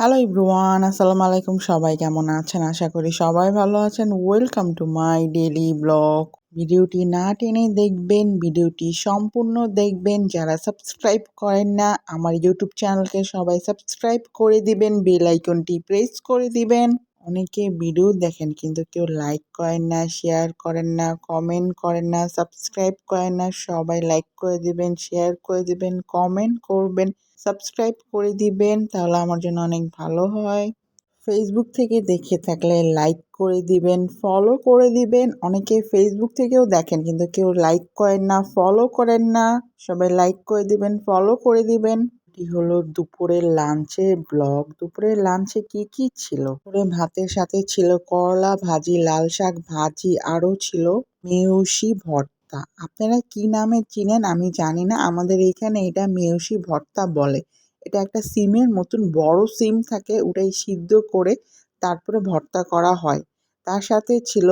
Hello ইব্রুয়ান আসসালামু আলাইকুম সবাই কেমন আছেন? আশা করি সবাই ভালো আছেন। Welcome to my daily blog ভিডিওটি না টেনে দেখবেন, ভিডিওটি সম্পূর্ণ দেখবেন। যারা সাবস্ক্রাইব করেন না, আমার ইউটিউব চ্যানেলকে সবাই সাবস্ক্রাইব করে দিবেন বেল আইকনটি প্রেস করে দিবেন। অনেকে ভিডিও দেখেন কিন্তু কেউ লাইক করেন না শেয়ার করেন না কমেন্ট করেন না সাবস্ক্রাইব করেন না, সবাই লাইক করে দিবেন শেয়ার করে দিবেন কমেন্ট করবেন সাবস্ক্রাইব করে দিবেন, তাহলে আমার জন্য অনেক ভালো হয়। ফেসবুক থেকে দেখে থাকলে লাইক করে দিবেন ফলো করে দিবেন। অনেকে ফেসবুক থেকেও দেখেন কিন্তু কেউ লাইক করেন না ফলো করেন না, সবাই লাইক করে দিবেন ফলো করে দিবেন। এটি হলো দুপুরের লাঞ্চের ব্লগ দুপুরের লাঞ্চে কি কি ছিল? দুপুরে ভাতের সাথে ছিল করলা ভাজি, লাল শাক ভাজি আরও ছিল মেয়সি ভর্তা। আপনারা কি নামে চিনেন আমি জানি না, আমাদের এইখানে এটা মেয়সি ভর্তা বলে। এটা একটা সিমের মতন বড় সিম থাকে, ওটাই সিদ্ধ করে তারপরে ভর্তা করা হয়। তার সাথে ছিল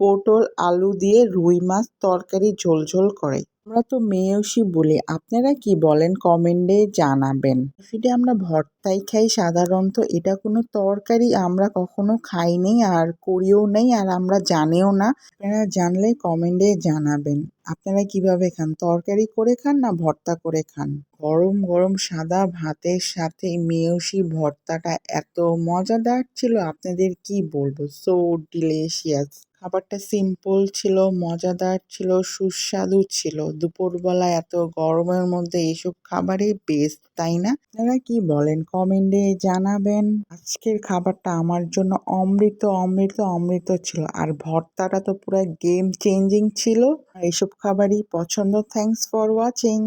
পটল, আলু দিয়ে রুই মাছ, তরকারি ঝোল ঝোল করে। আমরা তো মেয়সি বলি, আপনারা কি বলেন? কমেন্টে জানাবেন। ফিডে আমরা ভর্তাই খাই সাধারণত, এটা কোনো তরকারি আমরা কখনো খাইনি আর করিও নেই আর আমরা জানেও না। আপনারা জানলে কমেন্টে জানাবেন। আপনারা কীভাবে খান? তরকারি করে খান না ভর্তা করে খান? গরম গরম সাদা ভাতের সাথে মেয়সি ভর্তাটা এত মজাদার ছিল, আপনাদের কি বলব? সো ডিলেশিয়াস খাবারটা সিম্পল ছিল, মজাদার ছিল, সুস্বাদু ছিল। দুপুরবেলা এত গরমের মধ্যে এসব খাবারই বেস্ট তাই না? আপনারা কি বলেন? কমেন্টে জানাবেন। আজকের খাবারটা আমার জন্য অমৃত অমৃত অমৃত ছিল। আর ভর্তাটা তো পুরো গেম চেঞ্জিং ছিল। এইসব খাবারই পছন্দ। Thanks for watching